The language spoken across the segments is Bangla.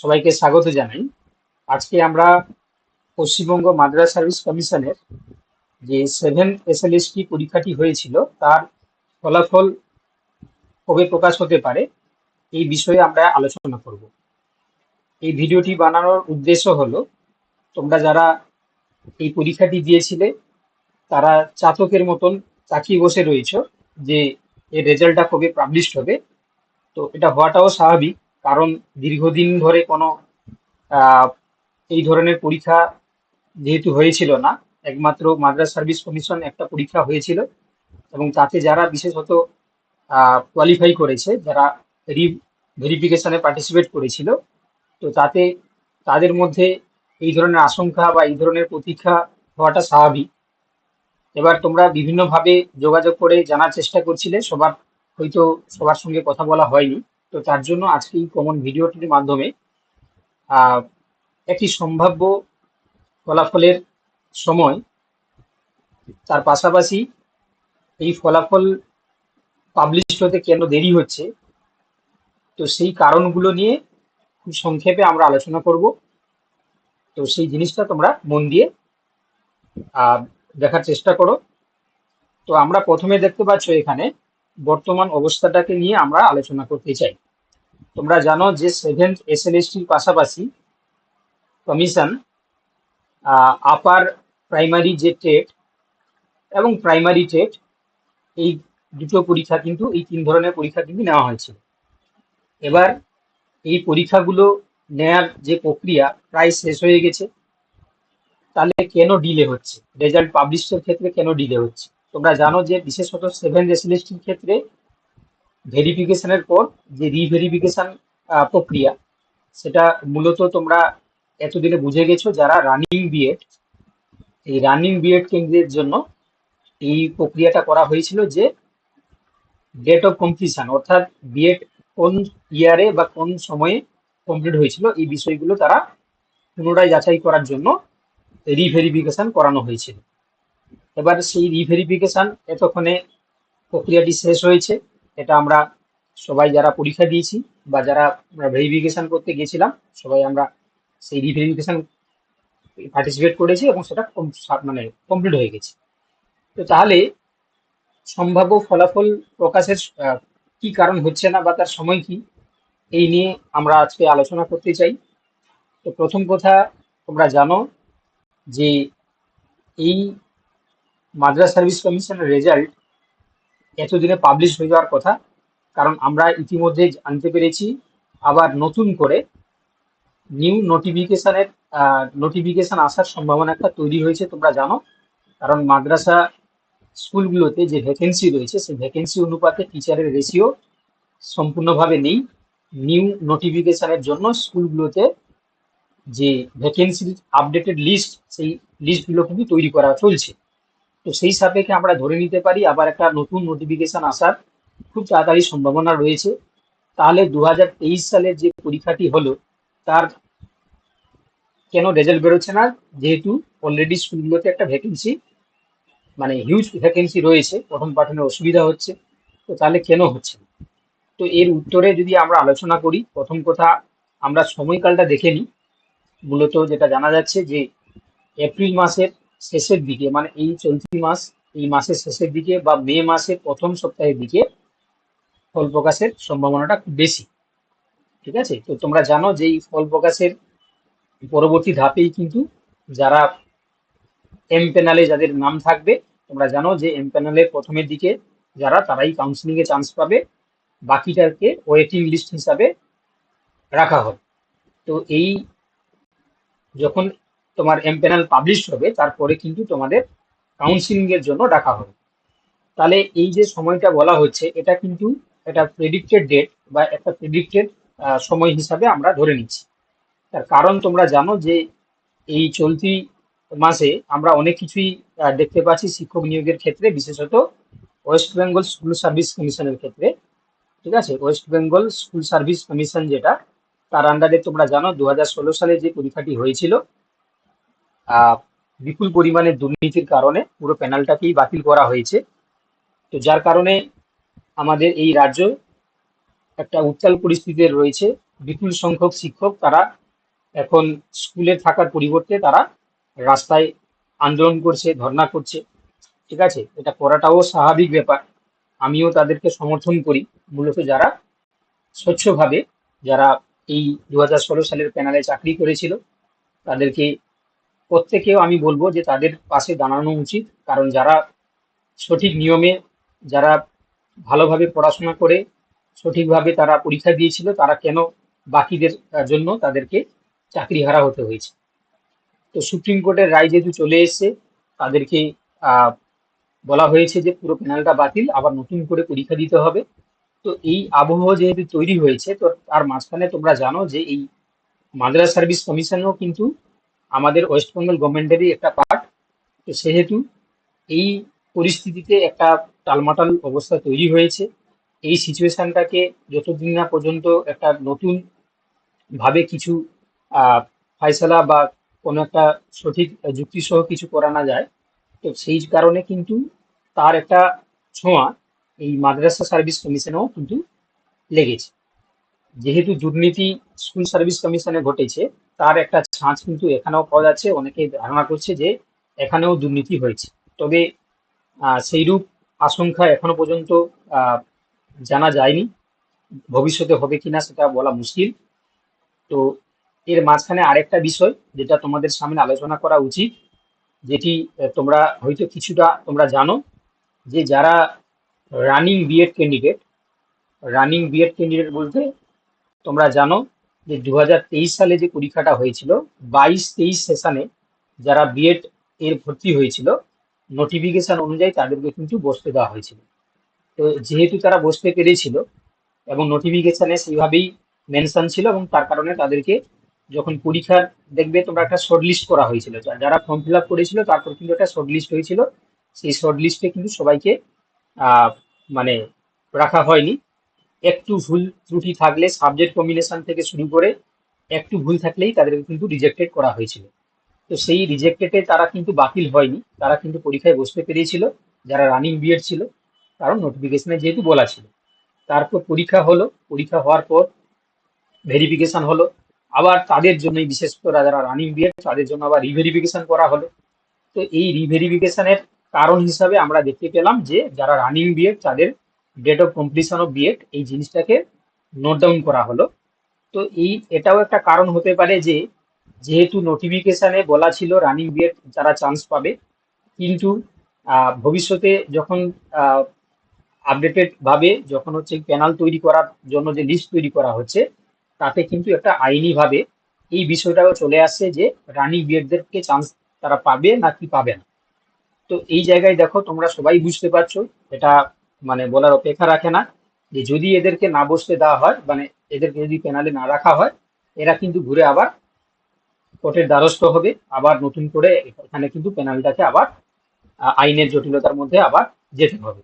সবাইকে স্বাগত জানাই। আজকে আমরা পশ্চিমবঙ্গ মাদ্রাস সার্ভিস কমিশনের যে সেভেন এসএলএসটি পরীক্ষাটি হয়েছিল, তার ফলাফল কবে প্রকাশ হতে পারে, এই বিষয়ে আমরা আলোচনা করব। এই ভিডিওটি বানানোর উদ্দেশ্য হলো, তোমরা যারা এই পরীক্ষাটি দিয়েছিলে, তারা চাতকের মতন তাকিয়ে বসে রয়েছ যে এর রেজাল্টটা কবে পাবলিশড হবে। তো এটা হওয়াটাও স্বাভাবিক। কারণ দীর্ঘদিন ধরে কোনো এই ধরনের পরীক্ষা যেহেতু হয়েছিল না, একমাত্র মাদ্রাস সার্ভিস কমিশন একটা পরীক্ষা হয়েছিল এবং তাতে যারা বিশেষত কোয়ালিফাই করেছে, যারা রি ভেরিফিকেশনে পার্টিসিপেট করেছিল, তো তাতে তাদের মধ্যে এই ধরনের আশঙ্কা বা এই ধরনের প্রতীক্ষা হওয়াটা স্বাভাবিক। এবার তোমরা বিভিন্নভাবে যোগাযোগ করে জানার চেষ্টা করছিলে, সবার, হয়তো সবার সঙ্গে কথা বলা হয়নি। তো তার জন্য আজকে এই কমন ভিডিওটির মাধ্যমে একটি সম্ভাব্য ফলাফলের সময়, তার পাশাপাশি এই ফলাফল পাবলিশ হতে কেন দেরি হচ্ছে, তো সেই কারণগুলো নিয়ে খুব সংক্ষেপে আমরা আলোচনা করব। তো সেই জিনিসটা তোমরা মন দিয়ে দেখার চেষ্টা করো। তো আমরা প্রথমে দেখতে পাচ্ছ এখানে বর্তমান অবস্থাটাকে নিয়ে আমরা আলোচনা করতে চাই। তোমরা জানো যে সেভেন্থ এসএলএসটির পাশাপাশি কমিশন আপার প্রাইমারি যে টেট এবং প্রাইমারি টেট এই দুটো পরীক্ষা কিন্তু, এই তিন ধরনের পরীক্ষা কিন্তু নেওয়া হয়েছিল এবার এই পরীক্ষাগুলো নেয়ার যে প্রক্রিয়া প্রায় শেষ হয়ে গেছে। তাহলে কেন ডিলে হচ্ছে? রেজাল্ট পাবলিশের ক্ষেত্রে কেন ডিলে হচ্ছে? তোমরা জানো যে বিশেষত সেভেন এসএলএসটির ক্ষেত্রে ভেরিফিকেশনের পর যে রিভেরিফিকেশন প্রক্রিয়া, সেটা মূলত তোমরা এতদিনে বুঝে গেছো যারা রানিং বিএড এই রানিং বিএড কেন্দ্রের জন্য এই প্রক্রিয়াটা করা হয়েছিল যে ডেট অফ কমপ্লিশন অর্থাৎ বিএড কোন ইয়ারে বা কোন সময়ে কমপ্লিট হয়েছিল, এই বিষয়গুলো তারা পুনরায় যাচাই করার জন্য রিভেরিফিকেশন করানো হয়েছিল। এবার সেই রিভেরিফিকেশান এতক্ষণে প্রক্রিয়াটি শেষ হয়েছে। এটা আমরা সবাই যারা পরীক্ষা দিয়েছি বা যারা আমরা ভেরিফিকেশন করতে গেছিলাম, সবাই আমরা সেই রিভেরিফিকেশন পার্টিসিপেট করেছি এবং সেটা মানে কমপ্লিট হয়ে গেছে। তো তাহলে সম্ভাব্য ফলাফল প্রকাশের কি কারণ হচ্ছে না বা তার সময় কি, এই নিয়ে আমরা আজকে আলোচনা করতে চাই। তো প্রথম কথা তোমরা জানো যে এই মাদ্রাস সার্ভিস কমিশনের রেজাল্ট এতদিনে পাবলিশ হয়ে যাওয়ার কথা, কারণ আমরা ইতিমধ্যে জানতে পেরেছি, আবার নতুন করে নিউ নোটিফিকেশনের নোটিফিকেশন আসার সম্ভাবনা একটা তৈরি হয়েছে, তোমরা জানো। কারণ মাদ্রাসা স্কুলগুলোতে যে ভ্যাকেন্সি রয়েছে, সেই ভ্যাকেন্সি অনুপাতে টিচারের রেশিও সম্পূর্ণভাবে নেই। নিউ নোটিফিকেশনের জন্য স্কুলগুলোতে যে ভ্যাকেন্সির আপডেটেড লিস্ট সেই লিস্টগুলো কিন্তু তৈরি করা চলছে। তো সেই সাপেক্ষে আমরা ধরে নিতে পারি, আবার একটা নতুন নোটিফিকেশন আসার খুব তাড়াতাড়ি সম্ভাবনা রয়েছে। তাহলে দু হাজার তেইশ সালের যে পরীক্ষাটি হলো, তার কেন রেজাল্ট বেরোচ্ছে না? যেহেতু অলরেডি স্কুলগুলোতে একটা ভ্যাকেন্সি মানে হিউজ ভ্যাকেন্সি রয়েছে পঠন পাঠনের অসুবিধা হচ্ছে, তো তাহলে কেন হচ্ছে? তো এর উত্তরে যদি আমরা আলোচনা করি, প্রথম কথা আমরা সময়কালটা দেখে নিই। মূলত যেটা জানা যাচ্ছে যে, এপ্রিল মাসের শেষের দিকে মানে এই চলতি মাস, এই মাসের শেষের দিকে বা মে মাসের প্রথম সপ্তাহের দিকে ফল প্রকাশের সম্ভাবনাটা খুব বেশি। ঠিক আছে? তো তোমরা জানো যে এই ফল প্রকাশের পরবর্তী ধাপেই কিন্তু যারা এম প্যানেলে যাদের নাম থাকবে, তোমরা জানো যে এম প্যানেলের প্রথমের দিকে যারা, তারাই কাউন্সিলিং এ চান্স পাবে। বাকিটাকে ওয়েটিং লিস্ট হিসাবে রাখা হবে। তো এই যখন তোমার এম প্যানেল পাবলিশ হবে, তারপরে কিন্তু তোমাদের কাউন্সিলিং এর জন্য ডাকা হবে। তাহলে এই যে সময়টা বলা হচ্ছে, এটা কিন্তু একটা প্রেডিক্টেড ডেট বা একটা প্রেডিক্টেড সময় হিসাবে আমরা ধরে নিচ্ছি। তার কারণ তোমরা জানো যে এই চলতি মাসে আমরা অনেক কিছুই দেখতে পাচ্ছি শিক্ষক নিয়োগের ক্ষেত্রে, বিশেষত ওয়েস্ট বেঙ্গল স্কুল সার্ভিস কমিশনের ক্ষেত্রে। ঠিক আছে? West Bengal school service commission যেটা, তার আন্ডারে তোমরা জানো দু হাজার ষোলো সালে যে পরীক্ষাটি হয়েছিল বিপুল পরিমাণে দুর্নীতির কারণে পুরো প্যানেলটাকেই বাতিল করা হয়েছে। তো যার কারণে আমাদের এই রাজ্য একটা উত্তাল পরিস্থিতিতে রয়েছে। বিপুল সংখ্যক শিক্ষক তারা এখন স্কুলে থাকার পরিবর্তে তারা রাস্তায় আন্দোলন করছে ধর্না করছে। ঠিক আছে? এটা করাটাও স্বাভাবিক ব্যাপার। আমিও তাদেরকে সমর্থন করি। মূলত যারা স্বচ্ছভাবে, যারা এই দু হাজার ষোলো সালের প্যানেলে চাকরি করেছিল, তাদেরকে প্রত্যেকেও আমি বলব যে তাদের পাশে দাঁড়ানো উচিত, কারণ যারা সঠিক নিয়মে, যারা ভালোভাবে পড়াশোনা করে সঠিকভাবে তারা পরীক্ষা দিয়েছিল, তারা কেন বাকিদের জন্য তাদেরকে চাকরি হারা হতে হয়েছে? তো সুপ্রিম কোর্টের রায় যেহেতু চলে এসেছে, তাদেরকে বলা হয়েছে যে পুরো প্যানেলটা বাতিল, আবার নতুন করে পরীক্ষা দিতে হবে। তো এই আবহাওয়া যেহেতু তৈরি হয়েছে, তো তার মাঝখানে তোমরা জানো যে এই মাদ্রাস সার্ভিস কমিশনও কিন্তু আমাদের ওয়েস্ট বেঙ্গল গভর্নমেন্টেরই একটা পার্ট তো সেহেতু এই পরিস্থিতিতে একটা টালমাটাল অবস্থা তৈরি হয়েছে। এই সিচুয়েশানটাকে যতদিন না পর্যন্ত একটা নতুন ভাবে কিছু ফয়সালা বা কোনো একটা সঠিক যুক্তিসহ কিছু করা না যায়, তো সেই কারণে কিন্তু তার একটা ছোঁয়া এই মাদ্রাসা সার্ভিস কমিশনেও কিন্তু লেগেছে। যেহেতু দুর্নীতি স্কুল সার্ভিস কমিশনে ঘটেছে তার একটা ছাঁচ কিন্তু এখানেও পাওয়া যাচ্ছে। অনেকে ধারণা করছে যে এখানেও দুর্নীতি হয়েছে। তবে সেইরূপ আশঙ্কা এখনও পর্যন্ত জানা যায়নি। ভবিষ্যতে হবে কিনা সেটা বলা মুশকিল। তো এর মাঝখানে আরেকটা বিষয় যেটা তোমাদের সামনে আলোচনা করা উচিত, যেটি তোমরা হয়তো কিছুটা তোমরা জানো, যে যারা running BEd candidate running BEd candidate বলতে তোমরা জানো যে দু হাজার তেইশ সালে যে পরীক্ষাটা হয়েছিল, বাইশ তেইশ সেশনে যারা বিএড এর ভর্তি হয়েছিল নোটিফিকেশন অনুযায়ী তাদেরকে কিন্তু বসতে দেওয়া হয়েছিল। তো যেহেতু তারা বসতে পেরেছিল এবং নোটিফিকেশনে সেইভাবেই মেনশন ছিল এবং তার কারণে তাদেরকে যখন পরীক্ষার দেখবে, তোমরা একটা শর্ট লিস্ট করা হয়েছিল। যারা ফর্ম ফিল আপ করেছিল, তারপর কিন্তু একটা শর্ট লিস্ট হয়েছিল। সেই শর্ট লিস্টে কিন্তু সবাইকে মানে রাখা হয়নি। একটু ভুল ত্রুটি থাকলে সাবজেক্ট কম্বিনেশন থেকে শুরু করে একটু ভুল থাকলেই তাদেরকে কিন্তু রিজেক্টেড করা হয়েছিল। তো সেই রিজেক্টেডে তারা কিন্তু বাতিল হয়নি। তারা কিন্তু পরীক্ষায় বসতে পেরেছিল, যারা রানিং বিএড ছিল, কারণ নোটিফিকেশনে যেহেতু বলা ছিল। তারপর পরীক্ষা হলো, পরীক্ষা হওয়ার পর ভেরিফিকেশন হলো। আবার তাদের জন্যই বিশেষ করে যারা রানিং বিএড তাদের জন্য আবার রিভেরিফিকেশন করা হলো। তো এই রিভেরিফিকেশনের কারণ হিসাবে আমরা দেখতে পেলাম যে যারা রানিং বিএড তাদের date of completion of BEd এই জিনিসটাকে নোট ডাউন করা হলো। তো এই, এটাও একটা কারণ হতে পারে যে, যেহেতু নোটিফিকেশানে বলা ছিল রানিং বিএড যারা চান্স পাবে, কিন্তু ভবিষ্যতে যখন আপডেটেড ভাবে যখন হচ্ছে প্যানেল তৈরি করার জন্য যে লিস্ট তৈরি করা হচ্ছে, তাতে কিন্তু একটা আইনি ভাবে এই বিষয়টাও চলে আসছে যে রানিং বিএডদেরকে চান্স তারা পাবে না কি পাবে না। তো এই জায়গায় দেখো তোমরা সবাই বুঝতে পারছ, এটা মানে বলার অপেক্ষা রাখে না যে যদি এদেরকে না বসতে দেওয়া হয় মানে এদেরকে যদি প্যানেলে না রাখা হয়, এরা কিন্তু ঘুরে আবার কোর্টের দ্বারস্থ হবে, আবার নতুন করে এখানে কিন্তু প্যানেলটাকে আবার আইনের জটিলতার মধ্যে আবার যেতে হবে।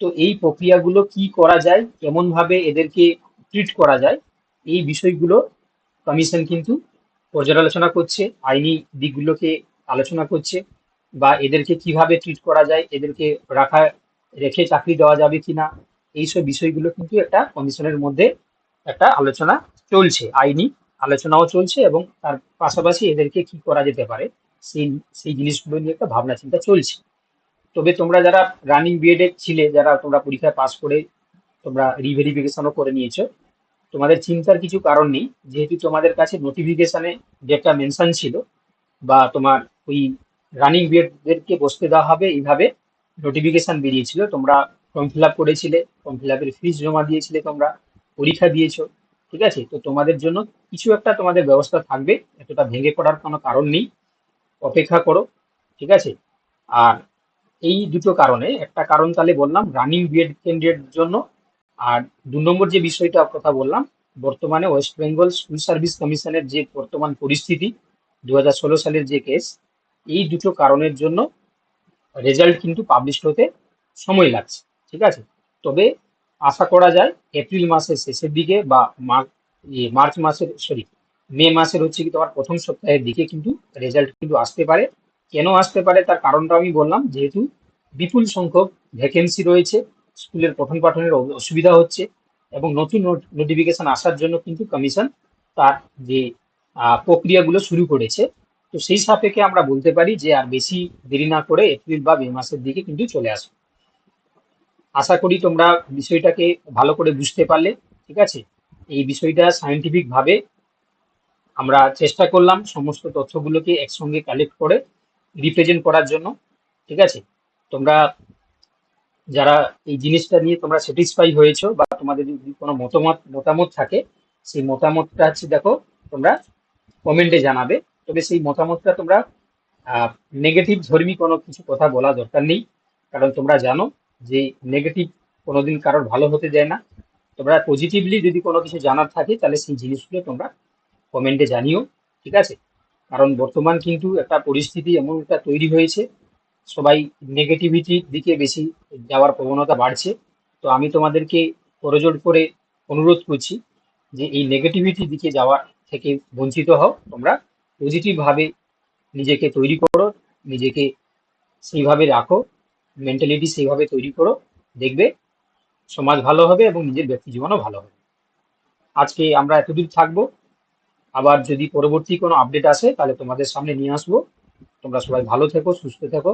তো এই প্রক্রিয়াগুলো কি করা যায়, কেমনভাবে এদেরকে ট্রিট করা যায়, এই বিষয়গুলো কমিশন কিন্তু পর্যালোচনা করছে, আইনি দিকগুলোকে আলোচনা করছে, বা এদেরকে কীভাবে ট্রিট করা যায়, এদেরকে রাখা রেখে চাকরি দেওয়া যাবে কিনা, এইসব বিষয়গুলো কিন্তু একটা কমিশনের মধ্যে একটা আলোচনা চলছে, আইনি আলোচনাও চলছে এবং তার পাশাপাশি এদেরকে কি করা যেতে পারে, সেই সেই জিনিসগুলো নিয়ে একটা ভাবনা চিন্তা চলছে। তবে তোমরা যারা রানিং বিএডে ছিলে, যারা তোমরা পরীক্ষায় পাস করে তোমরা রিভেরিফিকেশনও করে নিয়েছো, তোমাদের চিন্তার কিছু কারণ নেই। যেহেতু তোমাদের কাছে নোটিফিকেশনে যেটা মেনশন ছিল বা তোমার ওই রানিং বিএডদেরকে বসতে দেওয়া হবে, এইভাবে নোটিফিকেশন বেরিয়েছিল, তোমরা ফর্ম ফিল আপ করেছিলে ফর্ম ফিল আপের ফিস জমা দিয়েছিলে, তোমরা পরীক্ষা দিয়েছ, ঠিক আছে? তো তোমাদের জন্য কিছু একটা তোমাদের ব্যবস্থা থাকবে, এতটা ভেঙে পড়ার কোনো কারণ নেই, অপেক্ষা করো, ঠিক আছে? আর এই দুটো কারণে, একটা কারণ তাহলে বললাম রানিং বিএড ক্যান্ডিডেট জন্য, আর দু নম্বর যে বিষয়টা কথা বললাম, বর্তমানে ওয়েস্ট বেঙ্গল স্কুল সার্ভিস কমিশনের যে বর্তমান পরিস্থিতি দু হাজার ষোলো সালের যে কেস এই দুটো কারণের জন্য রেজাল্ট কিন্তু পাবলিশ হতে সময় লাগছে, ঠিক আছে? তবে আশা করা যায় এপ্রিল মাসের শেষের দিকে বা মার্চ মার্চ মাসের সরি মে মাসের হচ্ছে কি তোমার প্রথম সপ্তাহের দিকে কিন্তু রেজাল্ট কিন্তু আসতে পারে। কেন আসতে পারে তার কারণটা আমি বললাম, যেহেতু বিপুল সংখ্যক ভ্যাকেন্সি রয়েছে স্কুলের পঠন পাঠনের অসুবিধা হচ্ছে এবং নতুন নোটিফিকেশন আসার জন্য কিন্তু কমিশন তার যে প্রক্রিয়াগুলো শুরু করেছে। তো সেই সাপেক্ষে আমরা বলতে পারি যে আর বেশি দেরি না করে এপ্রিল বা মে মাসের দিকে কিন্তু চলে আসবে আশা করি তোমরা বিষয়টাকে ভালো করে বুঝতে পারলে, ঠিক আছে? এই বিষয়টা সায়েন্টিফিক ভাবে আমরা চেষ্টা করলাম সমস্ত তথ্যগুলোকে একসঙ্গে কালেক্ট করে রিপ্রেজেন্ট করার জন্য, ঠিক আছে? তোমরা যারা এই জিনিসটা নিয়ে তোমরা স্যাটিসফাই হয়েছো বা তোমাদের যদি কোনো মতামত মতামত থাকে, সেই মতামতটা হচ্ছে দেখো, তোমরা কমেন্টে জানাবে। তবে সেই মতামতটা তোমরা নেগেটিভ ধর্মী কোনো কিছু কথা বলা দরকার নেই। কারণ তোমরা জানো যে নেগেটিভ কোনোদিন কারোর ভালো হতে যায় না। তোমরা পজিটিভলি যদি কোনো কিছু জানার থাকে, তাহলে সেই জিনিসগুলো তোমরা কমেন্টে জানিও, ঠিক আছে? কারণ বর্তমান কিন্তু একটা পরিস্থিতি এমন একটা তৈরি হয়েছে, সবাই নেগেটিভিটির দিকে বেশি যাওয়ার প্রবণতা বাড়ছে। তো আমি তোমাদেরকে করজোড় করে অনুরোধ করছি যে এই নেগেটিভিটির দিকে যাওয়ার থেকে বঞ্চিত হও। তোমরা পজিটিভ ভাবে নিজেকে তৈরি করো, নিজেকে সেইভাবে রাখো মেন্টালিটি সেইভাবে তৈরি করো, দেখবে সমাজ ভালো হবে এবং নিজের ব্যক্তি জীবনও ভালো হবে। আজকে আমরা এতদূর থাকব। আবার যদি পরবর্তী কোনো আপডেট আসে, তাহলে তোমাদের সামনে নিয়ে আসব। তোমরা সবাই ভালো থেকো, সুস্থ থেকো।